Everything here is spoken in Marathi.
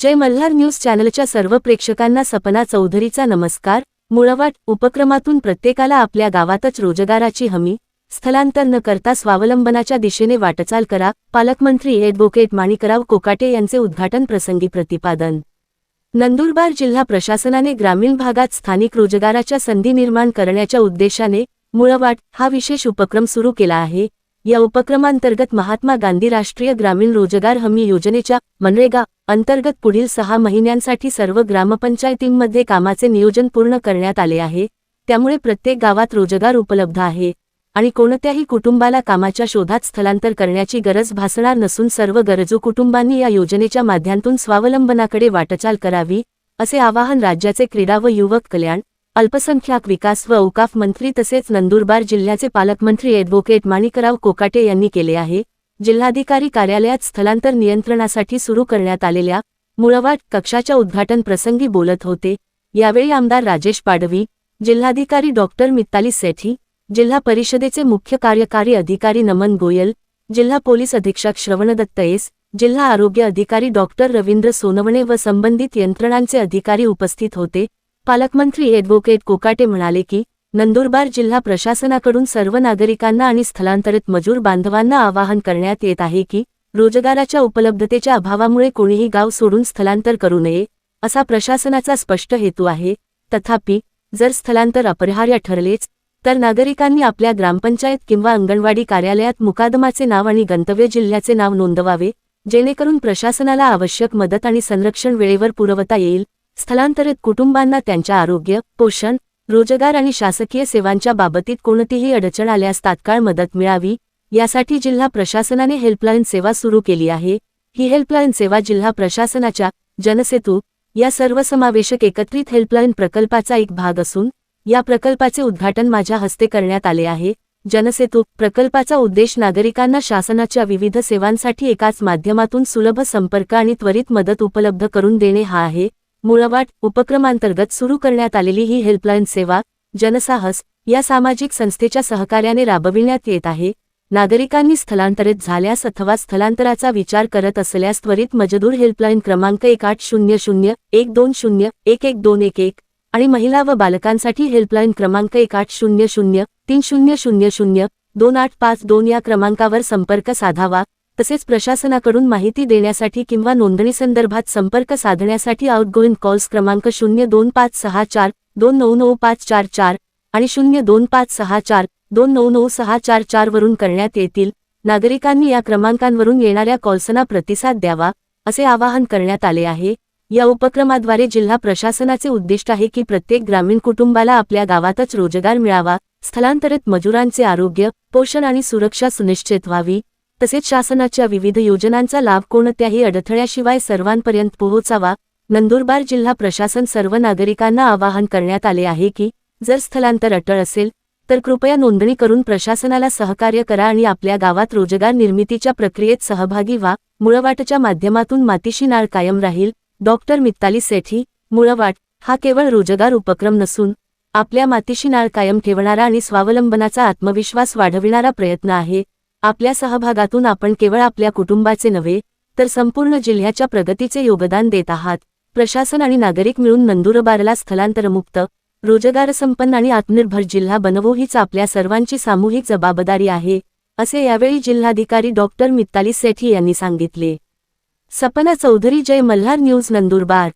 जय मल्हार न्यूज चॅनलच्या सर्व प्रेक्षकांना सपना चौधरीचा नमस्कार. मुळवाट उपक्रमातून प्रत्येकाला आपल्या गावातच रोजगाराची हमी स्थलांतर न करता स्वावलंबनाच्या दिशेने वाटचाल करा पालकमंत्री ॲडव्होकेट माणिकराव कोकाटे यांचे उद्घाटन प्रसंगी प्रतिपादन. नंदुरबार जिल्हा प्रशासनाने ग्रामीण भागात स्थानिक रोजगाराच्या संधी निर्माण करण्याच्या उद्देशाने मुळवाट हा विशेष उपक्रम सुरू केला आहे. या उपक्रमांतर्गत महात्मा गांधी राष्ट्रीय ग्रामीण रोजगार हमी योजनेच्या मनरेगा अंतर्गत पुढील सहा महिन्यांसाठी सर्व ग्रामपंचायतींमध्ये कामाचे नियोजन पूर्ण करण्यात आले आहे. त्यामुळे प्रत्येक गावात रोजगार उपलब्ध आहे आणि कोणत्याही कुटुंबाला कामाच्या शोधात स्थलांतर करण्याची गरज भासणार नसून सर्व गरजू कुटुंबांनी या योजनेच्या माध्यमातून स्वावलंबनाकडे वाटचाल करावी असे आवाहन राज्याचे क्रीडा व युवक कल्याण अल्पसंख्याक विकास व औकाफ मंत्री तसेच नंदुरबार जिल्ह्याचे पालकमंत्री ॲडव्होकेट माणिकराव कोकाटे यांनी केले आहे. जिल्हाधिकारी कार्यालयात स्थलांतर नियंत्रणासाठी सुरू करण्यात आलेल्या मुळवाट कक्षाच्या उद्घाटन प्रसंगी बोलत होते. यावेळी आमदार राजेश पाडवी जिल्हाधिकारी डॉक्टर मित्ताली सेठी जिल्हा परिषदेचे मुख्य कार्यकारी अधिकारी नमन गोयल जिल्हा पोलीस अधीक्षक श्रवणदत्त एस जिल्हा आरोग्य अधिकारी डॉक्टर रवींद्र सोनवणे व संबंधित यंत्रणांचे अधिकारी उपस्थित होते. पालकमंत्री ॲडव्होकेट कोकाटे म्हणाले की नंदुरबार जिल्हा प्रशासनाकडून सर्व नागरिकांना आणि स्थलांतरित मजूर बांधवांना आवाहन करण्यात येत आहे की रोजगाराच्या उपलब्धतेच्या अभावामुळे कोणीही गाव सोडून स्थलांतर करू नये असा प्रशासनाचा स्पष्ट हेतू आहे. तथापि जर स्थलांतर अपरिहार्य ठरलेच तर नागरिकांनी आपल्या ग्रामपंचायत किंवा अंगणवाडी कार्यालयात मुकादमाचे नाव आणि गंतव्य जिल्ह्याचे नाव नोंदवावे जेणेकरून प्रशासनाला आवश्यक मदत आणि संरक्षण वेळेवर पुरवता येईल. स्थलांतरित कुटुंबांना त्यांच्या आरोग्य पोषण रोजगार आणि शासकीय सेवांच्या बाबतीत कोणतीही अडचण आल्यास तात्काळ मदत मिळावी यासाठी जिल्हा प्रशासनाने हेल्पलाईन सेवा सुरू केली आहे. ही हेल्पलाईन सेवा जिल्हा प्रशासनाच्या जनसेतू या सर्वसमावेशक एकत्रित हेल्पलाईन प्रकल्पाचा एक भाग असून या प्रकल्पाचे उद्घाटन माझ्या हस्ते करण्यात आले आहे. जनसेतू प्रकल्पाचा उद्देश नागरिकांना शासनाच्या विविध सेवांसाठी एकाच माध्यमातून सुलभ संपर्क आणि त्वरित मदत उपलब्ध करून देणे हा आहे. मुळवाट उपक्रमांतर्गत सुरू करण्यात आलेली ही हेल्पलाईन सेवा जनसाहस या सामाजिक संस्थेच्या सहकार्याने राबविण्यात येत आहे नागरिकांनी स्थलांतरित झाल्यास अथवा स्थलांतराचा विचार करत असल्यास त्वरित मजदूर हेल्पलाईन क्रमांक एक आठ शून्य शून्य एक दोन शून्य एक एक दोन एक एक आणि महिला व बालकांसाठी हेल्पलाईन क्रमांक एक आठ शून्य शून्य तीन शून्य शून्य शून्य दोन आठ पाच दोन या क्रमांकावर संपर्क साधावा तसेच प्रशासनाकडून माहिती देण्यासाठी किंवा नोंदणीसंदर्भात संपर्क साधण्यासाठी आउटगोईंग कॉल्स क्रमांक शून्य दोन पाच सहा चार दोन नऊ नऊ पाच चार चार आणि शून्य दोन पाच सहा चार दोन नऊ नऊ सहा चार चार वरून करण्यात येतील. नागरिकांनी या क्रमांकांवरून येणाऱ्या कॉल्सना प्रतिसाद द्यावा असे आवाहन करण्यात आले आहे. या उपक्रमाद्वारे जिल्हा प्रशासनाचे उद्दिष्ट आहे की प्रत्येक ग्रामीण कुटुंबाला आपल्या गावातच रोजगार मिळावा स्थलांतरित मजुरांचे आरोग्य पोषण आणि सुरक्षा सुनिश्चित व्हावी तसेच शासनाच्या विविध योजनांचा लाभ कोणत्याही अडथळ्याशिवाय सर्वांपर्यंत पोहोचावा. नंदुरबार जिल्हा प्रशासन सर्व नागरिकांना आवाहन करण्यात आले आहे की जर स्थलांतर अटळ असेल तर कृपया नोंदणी करून प्रशासनाला सहकार्य करा आणि आपल्या गावात रोजगार निर्मितीच्या प्रक्रियेत सहभागी व्हा. मुळवाटच्या माध्यमातून मातीशी नाळ कायम राहील. डॉक्टर मित्ताली सेठी मुळवाट हा केवळ रोजगार उपक्रम नसून आपल्या मातीशी नाळ कायम ठेवणारा आणि स्वावलंबनाचा आत्मविश्वास वाढविणारा प्रयत्न आहे. आपल्या सहभागातून आपण केवळ आपल्या कुटुंबाचे नव्हे तर संपूर्ण जिल्ह्याच्या प्रगतीचे योगदान देत आहात. प्रशासन आणि नागरिक मिळून नंदुरबारला स्थलांतरमुक्त रोजगारसंपन्न आणि आत्मनिर्भर जिल्हा बनवू हीच आपल्या सर्वांची सामूहिक जबाबदारी आहे असे यावेळी जिल्हाधिकारी डॉक्टर मित्ताली सेठी यांनी सांगितले. सपना चौधरी जय मल्हार न्यूज नंदुरबार.